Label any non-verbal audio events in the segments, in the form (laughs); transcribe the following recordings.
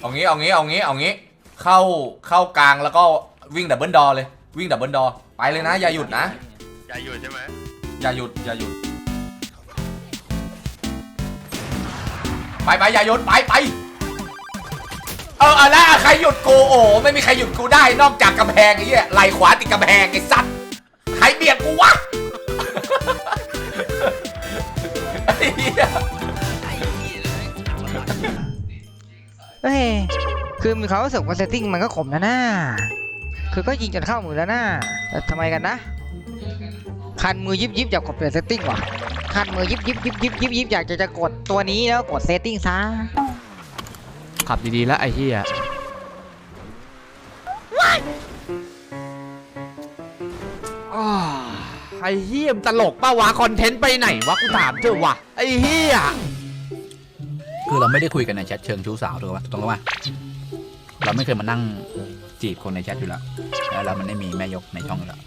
เอางี้เอางี้เอางี้เอางี้ เข้าเข้ากลางแล้วก็วิ่งดับเบิลดอเลยวิ่งดับเบิลดอไปเลยนะ อย่าหยุดนะ อย่าหยุดใช่ไหมอย่าหยุดอย่าหยุด ไปไปอย่าหยุดไปไปเออเอาแล้วใครหยุดกูโอ้ไม่มีใครหยุดกูได้นอกจากกำแพงไอ้เหี้ยไหลขวาติดกำแพงไอ้สัตว์ใครเบียดกูวะไอ้เหี้ย เฮ้ย คือมีเขามรู้สึกว่าเซตติ้งมันก็ขมนะน่าคือก็ยิงจนเข้ามือแล้วน่าแต่ทำไมกันนะ คันมือยิบยิบอยากกดเปลี่ยนเซตติ้งว่ะ คันมือยิบยิบยิบยิบยิบยิบอยากจะจะกดตัวนี้แล้วกดเซตติ้งซะ ขับดีๆแล้วไอ้เหี้ยอ้าวไอ้เหี้ยมนตลกป้าวะคอนเทนต์ไปไหนวะกูถามเถอะวะไอ้เหี้ย คือเราไม่ได้คุยกันในแชทเชิงชู้สาวถูกปะถูกต้องปะเราไม่เคยมานั่งจีบคนในแชทอยู่แล้วแล้วเรามันไม่มีแม่ยกในช่องอยู่แล้ว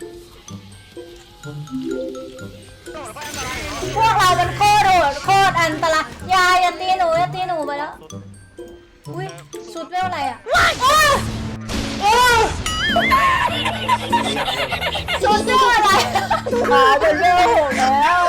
พวกเราเป็นโคตรโหดโคตรอันตรายอยาอย่าตีหนูอย่าตีหนูไปแล้วอุ้ยชุดเวลอะไรอะโอ้ยโอ้ยชุดเวลอะไรมาเป็นเวลหกแล้ว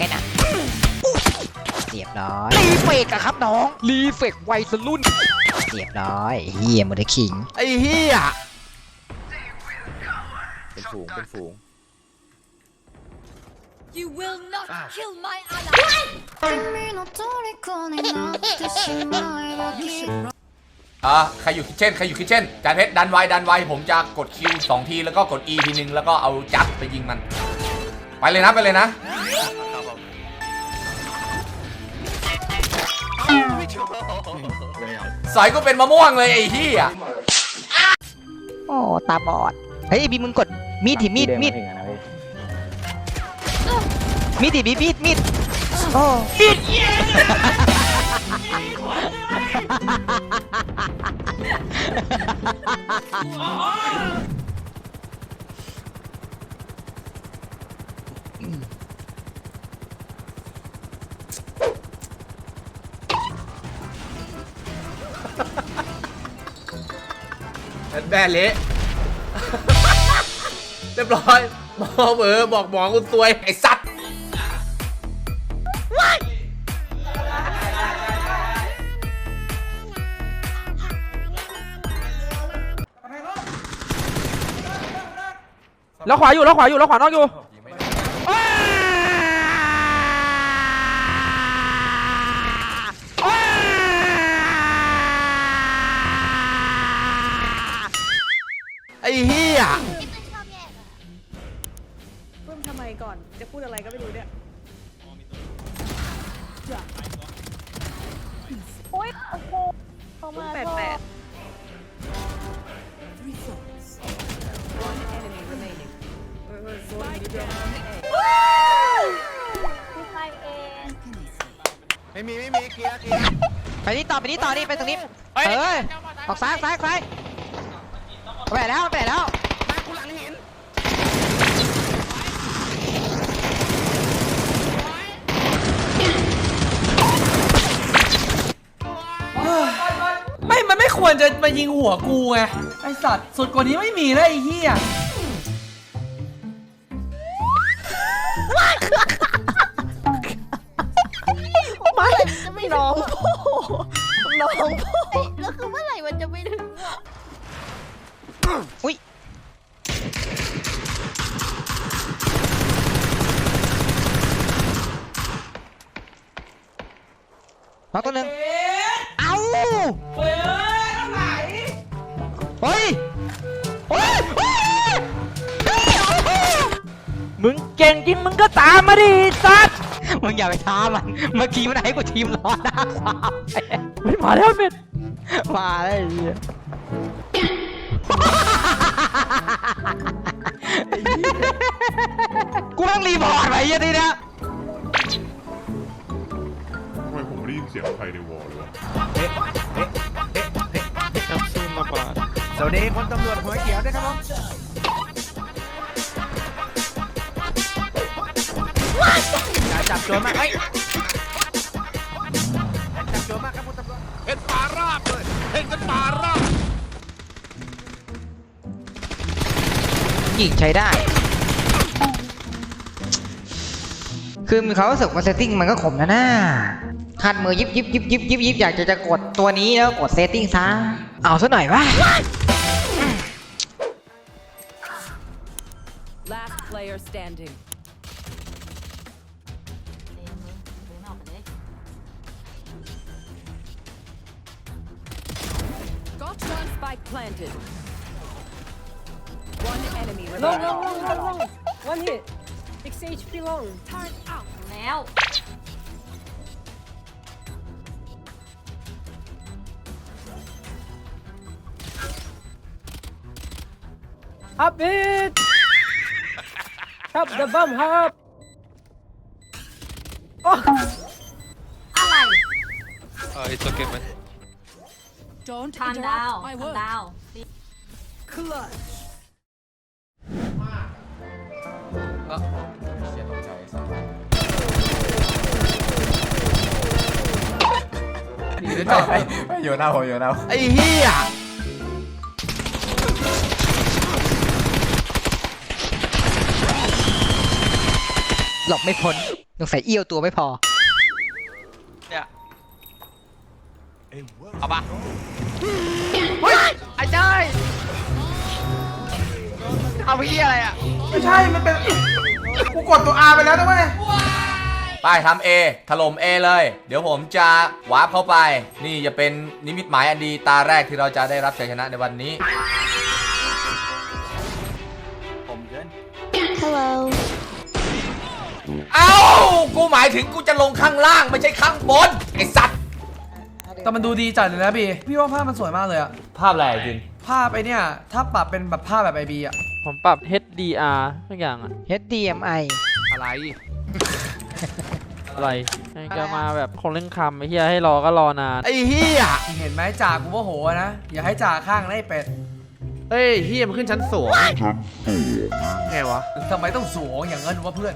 แค่นั้นเรียบร้อย รีเฟกอะครับน้อง รีเฟกไวสรุ่น เรียบร้อยเฮียมันได้ขิง ไอ้เหี้ย เป็นฝูง เป็นฝูง You will not kill my ally 君の虜になってしまえばきっと อ่ะใครอยู่คิทเช่นใครอยู่คิทเช่นจานเพชรดันไวดันไวผมจะกดคิวสองทีแล้วก็กด E ทีนึงแล้วก็เอาจัดไปยิงมัน ไปเลยนะไปเลยนะ สอยก็เป็นมะม่วงเลยไอ้ที่อะโอ้ตาบอด เฮ้ยบีมึงกดมีดถิมีดมีดมีดดิบีมีดมีดโอ้มีด แม่เละเรียบร้อยหมอเบอร์บอกหมอคุณซวยไอ้สัตว์แล้วขวาอยู่แล้วขวาอยู่แล้วขวานอกอยู่ ไอ้เหี้ยพูดทำไมก่อน จะพูดอะไรก็ไม่รู้เนี่ยโอ้ยโอ้โหเข้ามาแปดแปดพี่ใครเองไม่มีไม่มีเคลียร์เคลียร์ไปนี่ต่อไปนี่ต่อนี่ไปตรงนี้เฮ้ยออกซ้ายซ้ายซ้าย ไปแล้วไปแล้วไม่ มันไม่ควรจะมายิงหัวกูไง ไอสัตว์ สุดกว่านี้ไม่มีแล้วไอ้เหี้ยไม่จะไม่น้องน้องแล้วคือเมื่อไหร่มันจะไม่ถึง อะอุ้ยมาตัวหนึ่งเอ้าเฮ้ยทำไหนเฮ้ยเฮ้ยเฮ้ยมึงเก่งจริงมึงก็ตามมาดิสัตว์เมึงอย่าไปท้ามัน เมื่อกี้มันให้กูทีมรอหน้าความไม่มาแล้วเป็ดมาแล้วไอ้เหี้ย กูต้องรีพอร์ตไปยันนี่นะทำไมผมไม่ได้ยินเสียงใครในวอลเลยวะน้ำซุปมาบาดสวัสดีคนตำรวจหัวเขียวด้วยครับผมอย่าจับโจรมากเฮ้ยอย่าจับโจรมากครับคุณตำรวจเห็นป่าราบเลยเห็นกันป่าราบยิงใช้ได้ คือมีเขามรู้สึกว่าเซตติ้งมันก็ขมนะน่าคันมือยิบยิบยิบยิบยิบยิบอยากจะจะกดตัวนี้แล้วกดเซตติ้งซะ เอาซะหน่อยวะ Last player standing. Got one spike planted. One enemy remaining. one hit six HP long Turn out. แล้ว up it (laughs) up the bomb up อะไร เออ it's okay man Don't ทันดาว interrupt my ทัน work. ดาว Clutch. เดี๋ยวจอดไปไปอยู่หน้าผมอยู่หน้าผมไอ้เหี้ยหลบไม่พ้นสงสัยเอี้ยวตัวไม่พอเอาปะเฮ้ยไอ้เจ้ยเอาพี่อะไรอะไม่ใช่ มันเป็น กูกดตัว R ไปแล้วนะเว้ย ไปทำ A ถล่ม A เลย เดี๋ยวผมจะวาร์ปเข้าไป นี่จะเป็นนิมิตหมายอันดีตาแรกที่เราจะได้รับชัยชนะในวันนี้ Hello เอ้า กูหมายถึงกูจะลงข้างล่างไม่ใช่ข้างบน ไอ้สัตว์ แต่มันดูดีจัดเลยนะบีพี่ว่าภาพมันสวยมากเลยอะภาพอะไรจริงภาพไอเนี่ย ถ้าปรับเป็นแบบภาพแบบไอบีอะผมปรับ HDR ทุกอย่างอะ HDMI อะไร อะไรให้ก็มาแบบคนเล่นคำไอ้เหี้ยให้รอก็รอนานไอ้เหี้ยเห็นไหมจ่ากูว่าโหนะ อย่าให้จ่าข้างนะไอ้เป็ดเฮ้ยเหี้ยมันขึ้นชั้นสองไงวะ ทำไมต้องสวงอย่างนั้นวะเพื่อน